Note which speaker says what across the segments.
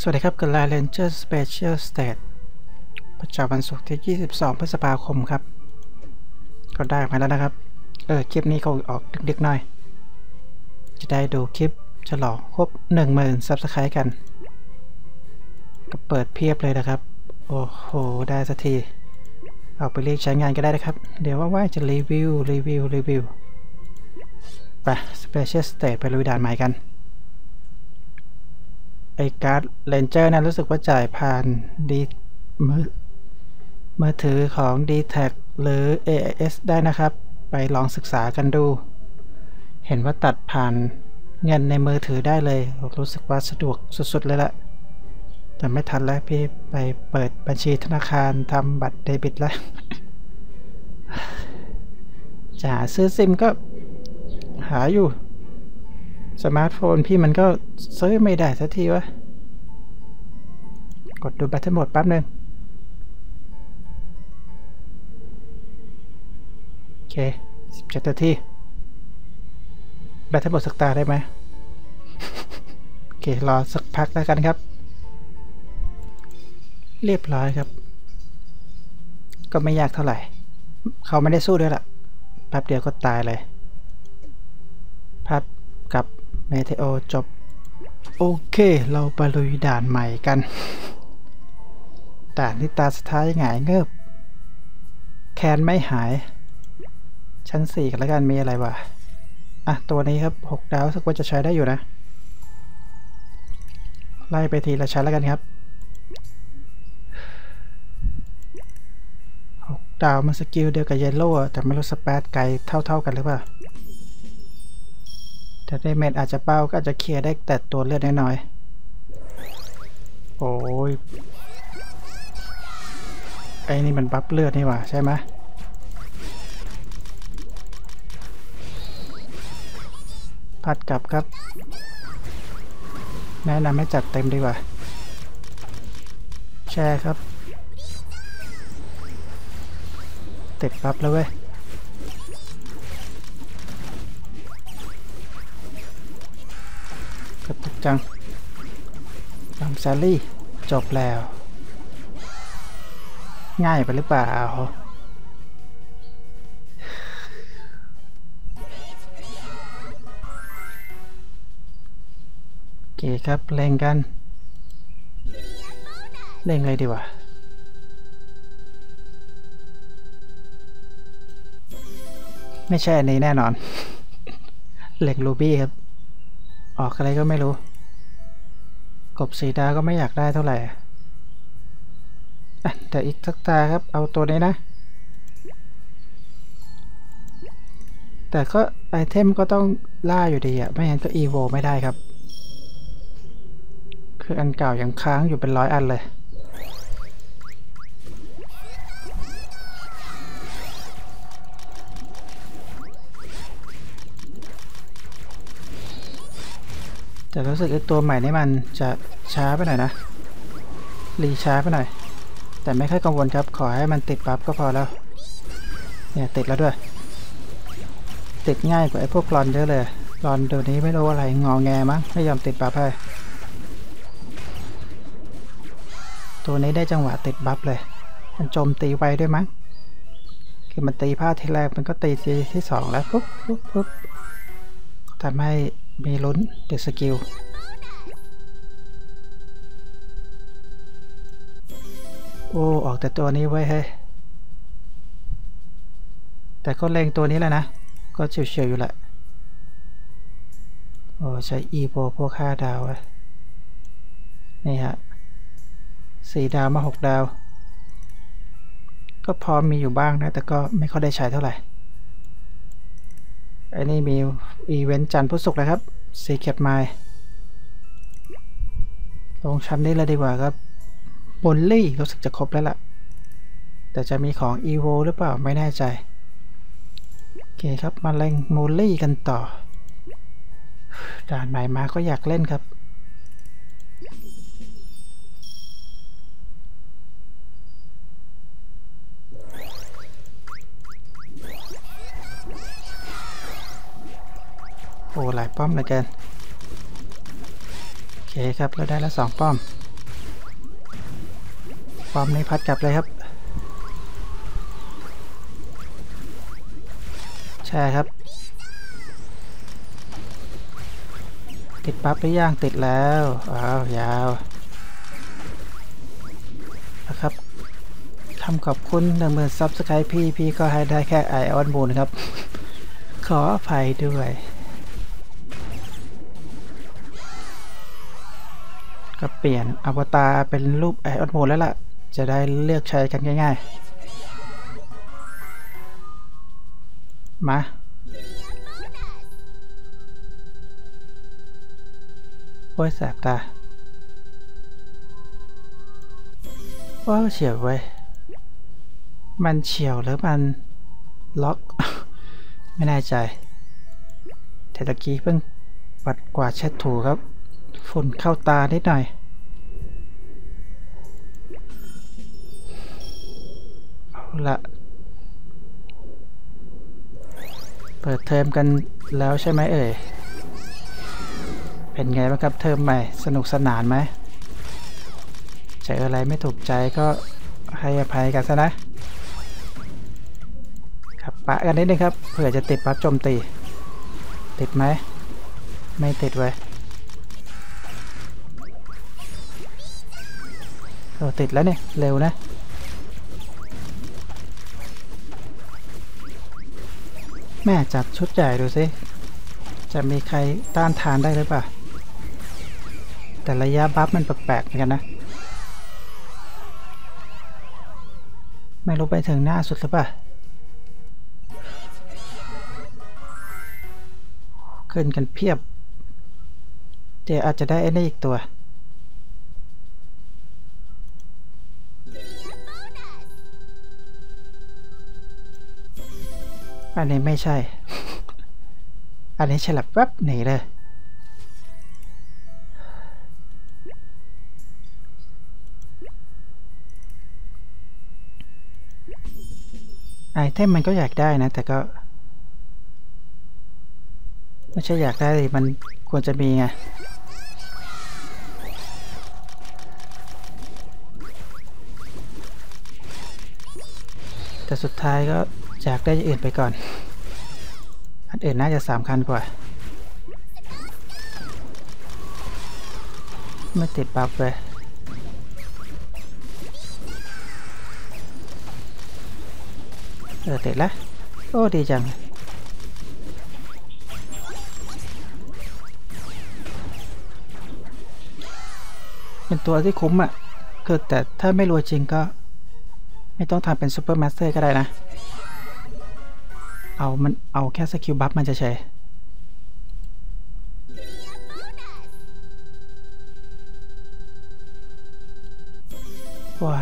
Speaker 1: สวัสดีครับกับ Line Ranger Special State ประจำวันศุกร์ที่ 22 พฤษภาคมครับ ก็ได้มาแล้วนะครับ เออ คลิปนี้เขาออกดึกๆหน่อย จะได้ดูคลิปฉลองครบ 10,000 Subscribe กัน ก็เปิดเพียบเลยนะครับ โอ้โห ได้สักที เอาไปเรียกใช้งานก็ได้นะครับ เดี๋ยวว่าจะรีวิว รีวิว รีวิว ไป Special State ไปลุยด่านใหม่กัน ไอการ์ดเลนเจอร์นะรู้สึกว่าจ่ายผ่านดีมือมือถือของ d t แทหรือ AIS ได้นะครับ ไปลองศึกษากันดู เห็นว่าตัดผ่านเงินในมือถือได้เลย รู้สึกว่าสะดวกสุดๆเลยละแต่ไม่ทันแล้วพี่ไปเปิดบัญชีธนาคารทำบัตรเดบิตแล้วจะหาซื้อซิมก็หาอยู่ สมาร์ทโฟนพี่มันก็ซื้อไม่ได้สักทีวะ กดดูแบตเตอร์หมดแป๊บนึงโอเค17นาทีแบตเตอร์หมดสักตาได้ไหมโอเค รอสักพักแล้วกันครับ เรียบร้อยครับ ก็ไม่ยากเท่าไหร่ เขาไม่ได้สู้ด้วยล่ะแป๊บเดียวก็ตายเลย พัดกับ มเทโอจบ โอเค เราไปลุยด่านใหม่กัน ด่านที่ตาสุดท้ายหงายเงิบแคนไม่หาย ชั้นสี่กันแล้วกันมีอะไรวะอะ ตัวนี้ครับ6ดาวสักว่าจะใช้ได้อยู่นะ ไล่ไปทีละชั้นแล้วกันครับ6ดาวมันสกิลเดียวกับเยลโล่แต่ไม่รู้สเปซไกลเท่าๆกันหรือเปล่า แต่ได้เมจอาจจะเป้าก็อาจจะเคลียร์ได้แต่ตัวเลือดน้อยๆโอ้ยไอ้นี่มันบัฟเลือดนี่หว่าใช่ไหมพัดกลับครับ แนะนำให้จัดเต็มดีกว่า แชร์ครับ ติดบัฟแล้วเว้ย กระตุกจังลำซลลี่ จบแล้ว ง่ายไปหรือเปล่า โอเคครับเล่งกัน เล่งเลยดีกว่าไม่ใช่อันนี้แน่นอน เหล็กรูบี้ครับ ออกอะไรก็ไม่รู้ กบสีดาก็ไม่อยากได้เท่าไหร่อะแต่อีกสักตาครับ เอาตัวนี้นะ แต่ก็ไอเทมก็ต้องล่าอยู่ดีอะไม่งั้นก็อีโวไม่ได้ครับ คืออันเก่ายังค้างอยู่เป็นร้อยอันเลย แต่รู้สึกไอ้ตัวใหม่นี่มันจะช้าไปหน่อยนะ รีช้าไปหน่อย แต่ไม่ค่อยกังวลครับ ขอให้มันติดปั๊บก็พอแล้ว เนี่ยติดแล้วด้วย ติดง่ายกว่าไอ้พวกรอนเยอะเลยรอนเดี๋ยวนี้ไม่รู้อะไรงอแงมั้งไม่ยอมติดปั๊บให้ตัวนี้ได้จังหวะติดบัฟเลย มันโจมตีไวด้วยมั้ง คือมันตีพลาดทีแรกมันก็ตีทีที่สองแล้วปุ๊บปุ๊บปุ๊บทำให้ มีลุ้นติดสกิลโอ้ ออกแต่ตัวนี้ไว้ให้แต่ก็เล็งตัวนี้แหละนะ ก็เฉียวๆอยู่แหละ โอ้ใช้อีโปพวกห้าดาวนี่ฮะสี่ดาวมาหกดาว ก็พอมีอยู่บ้างนะ แต่ก็ไม่ค่อยได้ใช้เท่าไหร่ ไอ้นี่มีอีเวนต์จันทร์พุธศุกร์นะครับซีเก็บไมล์ลงชั้นนี้เลยดีกว่าครับบนลี่รู้สึกจะครบแล้วล่ะ แต่จะมีของอีโวหรือเปล่าไม่แน่ใจ โอเคครับ มาเล่งโมลี่กันต่อ ด่านใหม่มาก็อยากเล่นครับ ป้อมเหลือเกินโอเคครับเราได้แล้วสองป้อมฟอมนี้พัดกลับเลยครับ ใช่ครับ ติดปั๊บหรือยังติดแล้วอ้าวยาวนะครับคำขอบคุณหนึ่งหมื่นซับสไครต์พี่พี่ก็ให้ได้แค่ไอออนมูนครับ ขออภัยด้วย ก็เปลี่ยนอวตารเป็นรูปไอออนโมูนแล้วล่ะ จะได้เลือกใช้กันง่ายๆ มาโอ้ยแสบตาว้าวเฉียวเว้ย มันเฉียวหรือมันล็อก ไม่แน่ใจแต่ตะกี้เพิ่งปัดกวาดเช็ดถูครับ ฝุ่นเข้าตานิดหน่อย เอาละเปิดเทอมกันแล้วใช่ไหมเอ่ย เป็นไงบ้างครับเทอมใหม่ สนุกสนานไหมเจออะไรไม่ถูกใจก็ให้อภัยกันซะนะ ครับปะกันนิดนึงครับ เผื่อจะติดปั๊บโจมตี ติดไหม ไม่ติดไว้ อติดแล้วเนี่ย เร็วนะ แม่จัดชุดใหญ่ดูสิ จะมีใครต้านทานได้หรือเปล่า แต่ระยะบัฟมันแปลกๆเหมือนกันนะ ไม่รู้ไปถึงหน้าสุดหรือเปล่าขึ้นกันเพียบ เดี๋ยวอาจจะได้ไอ้นี่อีกตัว อันนี้ไม่ใช่ อันนี้ฉลับแวบหนีเลยไอเทมมันก็อยากได้นะ แต่ก็ ไม่ใช่อยากได้มันควรจะมีไงแต่สุดท้ายก็ อยากได้อื่นไปก่อน อันอื่นน่าจะสำคัญกว่า ไม่ติดบัฟเลยเออติดละโอ้ ดีจังเป็นตัวที่คุ้มอะ คือแต่ถ้าไม่รวยจริงก็ ไม่ต้องทำเป็นซูเปอร์มาสเตอร์ก็ได้นะ เอามันเอาแค่สกิลบัฟมันจะใช้ว้า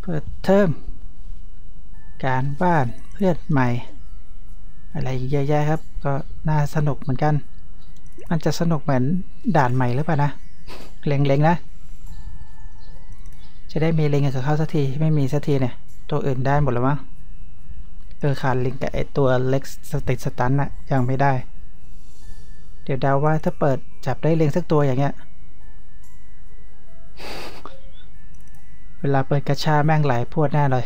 Speaker 1: เปิดเทอมการบ้านเพื่อนใหม่ อะไรเยอะแยะครับ ก็น่าสนุกเหมือนกัน มันจะสนุกเหมือนด่านใหม่หรือเปล่านะเล็งๆนะ จะได้มีเลิงกับเขาสักที ไม่มีสักทีเนี่ย ตัวอื่นได้หมดแล้วมั้ง ออขาดลิงกับไอตัวเล็กสติสตันน่ะยังไม่ได้ เดี๋ยวดาว่าถ้าเปิดจับได้เลงสักตัวอย่างเงี้ย เวลาเปิดกระชาแม่งไหลพวดแน่เลย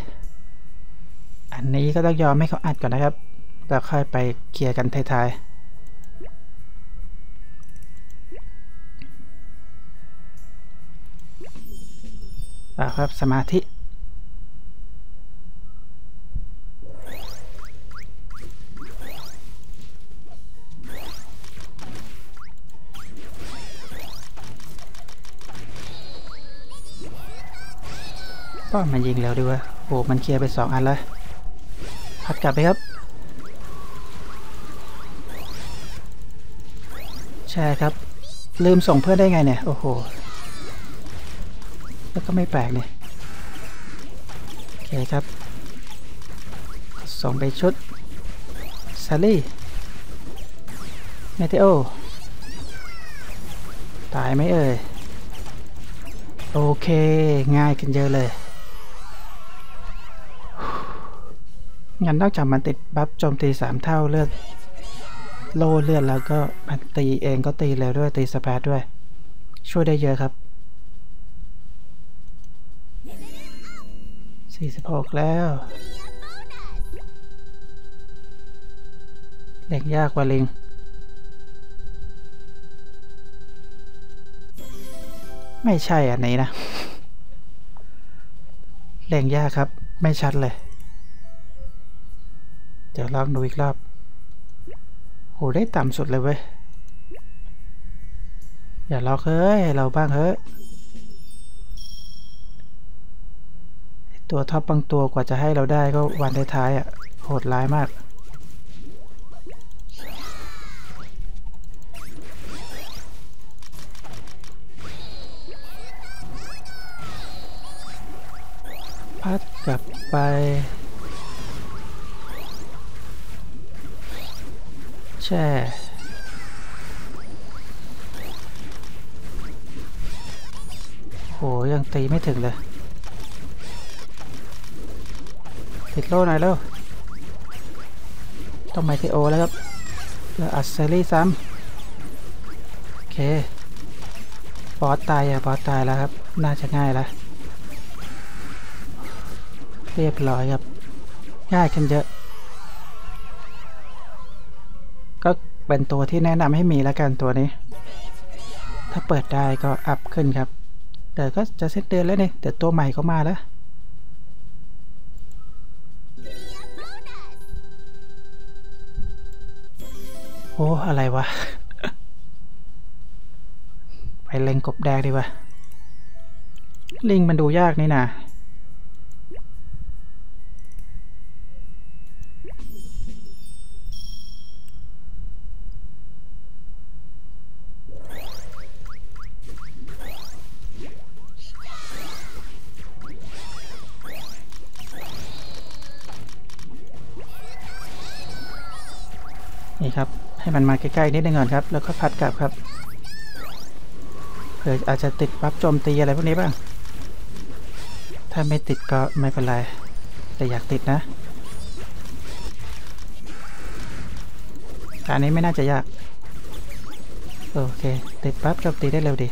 Speaker 1: อันนี้ก็ต้องยอมให้เขาอัดก่อนนะครับแล้วค่อยไปเคลียร์กันท้ายๆครับสมาธิ ก็มันยิงเร็วดีวะโอ้มันเคลียร์ไปสองอันแล้วพัดกลับไปครับ ใช่ครับ ลืมส่งเพื่อนได้ไงเนี่ย โอ้โห แล้วก็ไม่แปลกเนี่ยโอเคครับ ส่งไปชุดซาลี่เมเทโอตายไหมเอ่ย โอเค ง่ายขึ้นเยอะเลย งั้นนอกจากมันติดบัฟโจมตีสามเท่าเลือดโลเลือดแล้วก็มันตีเองก็ตีเร็วด้วยตีสเปรดด้วย ช่วยได้เยอะครับ 46 แล้วเล็กยากกว่าลิงไม่ใช่อันนี้นะเล่งยากครับ ไม่ชัดเลย ดี๋ยวลองดูอีกรอบโหได้ต่ำสุดเลยเว้ย อย่าล็อกเฮ้ย เราบ้างเฮ้ยตัวท็อปบางตัวกว่าจะให้เราได้ก็วันท้ายๆอะ โหดร้ายมาก พัดกลับไป ช่โหยังตีไม่ถึงเลยติดโล่หน่อยแล้วต้องไมเทโอแล้วครับแล้วอัสเซอรี่ซ้ำโอเคบอสตายอะบอสตายแล้วครับ น่าจะง่ายแล้วเรียบร้อยครับ ง่ายขึ้นเยอะ เป็นตัวที่แนะนำให้มีแล้วกันตัวนี้ ถ้าเปิดได้ก็อัพขึ้นครับ แต่ก็จะเซตเดือนแล้วนี่แต่ตัวใหม่ก็มาแล้วโอ้อะไรวะ ไปเล็งกบแดงดีกว่าลิงมันดูยากนี่นะ ให้มันมาใกล้ๆนิดนึงก่อนครับ แล้วก็พัดกลับครับเผื่ออาจจะติดปั๊บโจมตีอะไรพวกนี้บ้าง ถ้าไม่ติดก็ไม่เป็นไร แต่อยากติดนะการนี้ไม่น่าจะยาก โอเค ติดปั๊บโจมตีได้เร็วดี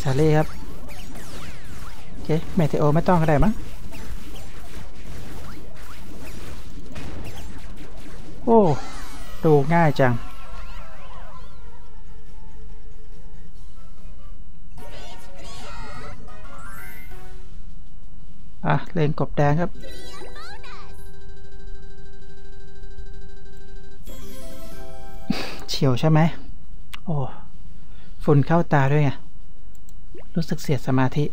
Speaker 1: ซาลี่ครับ โอเค เมเทโอไม่ต้องก็ได้มั้ง โอ้ ดูง่ายจัง อะ เลนกบแดงครับ เฉียวใช่ไหม โอ้ ฝุ่นเข้าตาด้วยไง รู้สึกเสียสมาธิ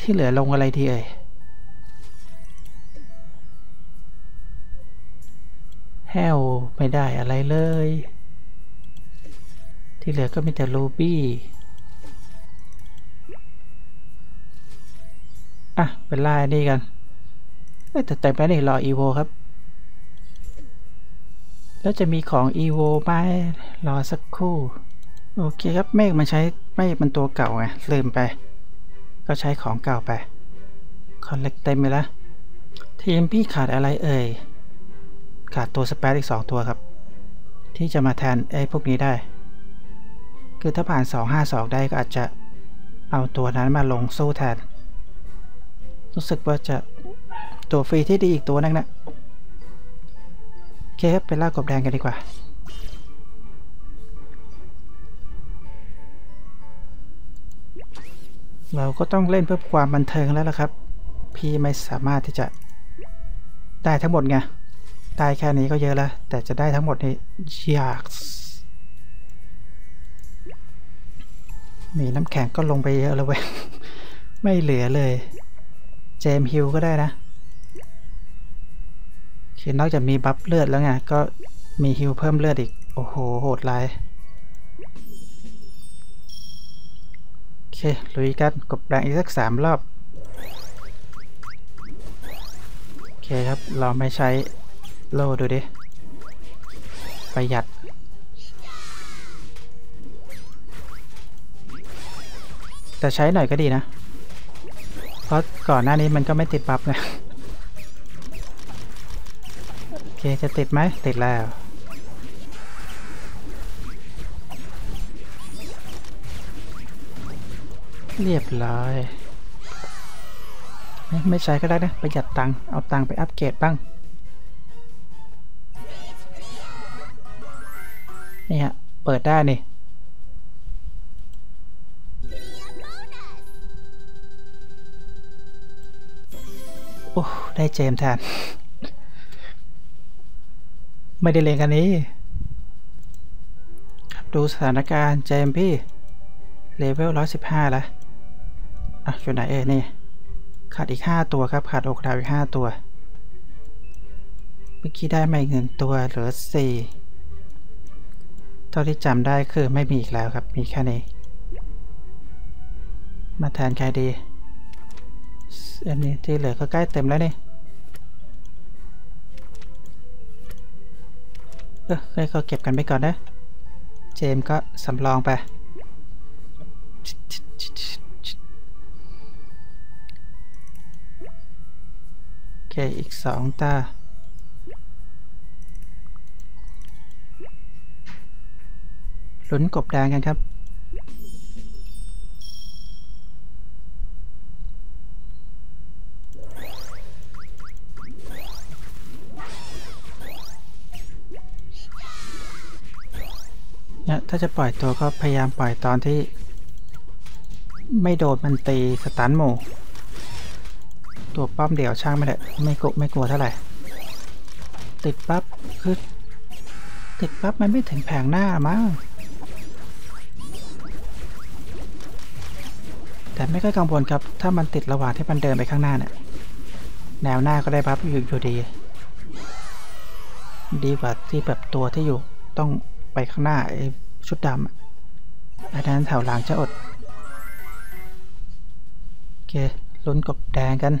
Speaker 1: ที่เหลือลงอะไรทีเอ่ย แฮวไม่ได้อะไรเลย ที่เหลือก็มีแต่รูบี้อะเป็นไล่นี่กันเอ้ยแต่แต่ไปนี่รออีโวครับ แล้วจะมีของอีโวไหมรอสักครู่ โอเคครับเมฆมันใช้เมฆมันตัวเก่าไงลืมไป ก็ใช้ของเก่าไปคอนเล็กเต็มไปแล้วทีมพี่ขาดอะไรเอ่ย ขาดตัวสเปซอีก 2 ตัวครับ ที่จะมาแทนไอ้พวกนี้ได้ คือถ้าผ่าน 252 ได้ก็อาจจะเอาตัวนั้นมาลงสู้แทน รู้สึกว่าจะตัวฟรีที่ดีอีกตัวนึงนะโอเคครับไปล่ากบแดงกันดีกว่าเราก็ต้องเล่นเพื่อความบันเทิงแล้วล่ะครับ พี่ไม่สามารถที่จะได้ทั้งหมดไง ได้แค่นี้ก็เยอะแล้ว แต่จะได้ทั้งหมดนี่ยาก มีน้ำแข็งก็ลงไปเยอะแล้วเว้ย ไม่เหลือเลย เจมฮิลก็ได้นะคือนอกจากมีบัฟเลือดแล้วไง ก็มีฮิลเพิ่มเลือดอีก โอ้โห โหดร้ายโอเค ลุยกันกบแรงอีกสักสามรอบ โอเคครับ เราไม่ใช้ โลดูดิ ประหยัด แต่ใช้หน่อยก็ดีนะ เพราะก่อนหน้านี้มันก็ไม่ติดบัฟไงโอเค จะติดไหม ติดแล้วเรียบร้อยไม่ไม่ใช้ก็ได้นะ ประหยัดตังค์เอาตังค์ไปอัปเกรดบ้าง นี่ฮะ เปิดได้นี่โอ้ได้เจมแทน ไม่ได้เล่นกันนี้ ครับดูสถานการณ์เจมพี่ เลเวล115แล้วอะอยู่ไหนเอ่ยนี่ขาดอีก5ตัวครับ ขาดโอกดาวอีก5ตัว เมื่อกี้ได้มาอีกหนึ่งตัวเหลือ4 เท่าที่จำได้คือไม่มีอีกแล้วครับ มีแค่นี้ มาแทนใครดี อันนี้ที่เหลือก็ใกล้เต็มแล้วนี่ เออให้เขาเก็บกันไปก่อนนะ เจมก็สำรองไปโอเค อีกสองตา ลุ้นกบแดงกันครับ เนี่ยถ้าจะปล่อยตัวก็พยายามปล่อยตอนที่ ไม่โดนมันตีสตันหมูตัวป้อมเดี่ยวช่างไม่ได้ไม่กลัวไม่กลัวเท่าไหร่ ติดปั๊บคือติดปั๊บมันไม่ถึงแผงหน้ามั้ง แต่ไม่ค่อยกังวลครับ ถ้ามันติดระหว่างที่มันเดินไปข้างหน้าเนี่ยแนวหน้าก็ได้ปั๊บอยู่อยู่ดี ดีกว่าที่แบบตัวที่อยู่ต้องไปข้างหน้าไอ้ชุดดำอันนั้นแถวหลังจะอด โอเค ลุ้นกบแดงกัน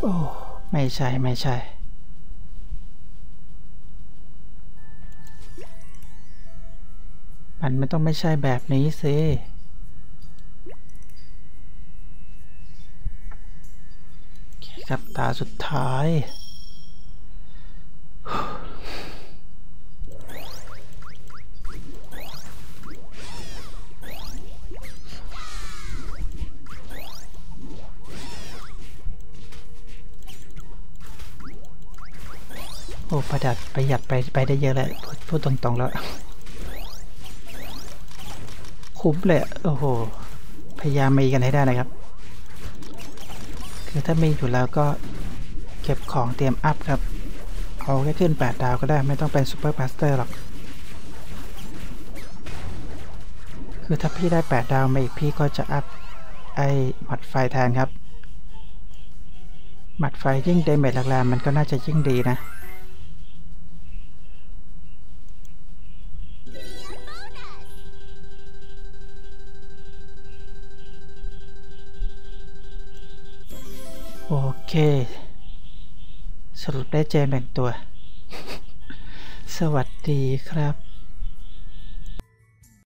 Speaker 1: โอ้ ไม่ใช่ ไม่ใช่ มันไม่ต้องไม่ใช่แบบนี้สิโอเคครับตาสุดท้าย โอ้ประหยัดประหยัดไปไปได้เยอะเลยพูดพูดตรงๆแล้ว คุ้มเลยโอ้โห พยายามมีกันให้ได้นะครับ คือถ้ามีอยู่แล้วก็เก็บของเตรียมอัพครับ เอาแค่ขึ้น 8 ดาวก็ได้ไม่ต้องเป็นซูเปอร์พาสเตอร์หรอก คือถ้าพี่ได้ 8 ดาวมาอีกพี่ก็จะอัพไอ้หมัดไฟแทนครับ หมัดไฟยิ่งเดเมจแรงๆมันก็น่าจะยิ่งดีนะ เค สรุปได้เจมแบ่งตัว สวัสดีครับ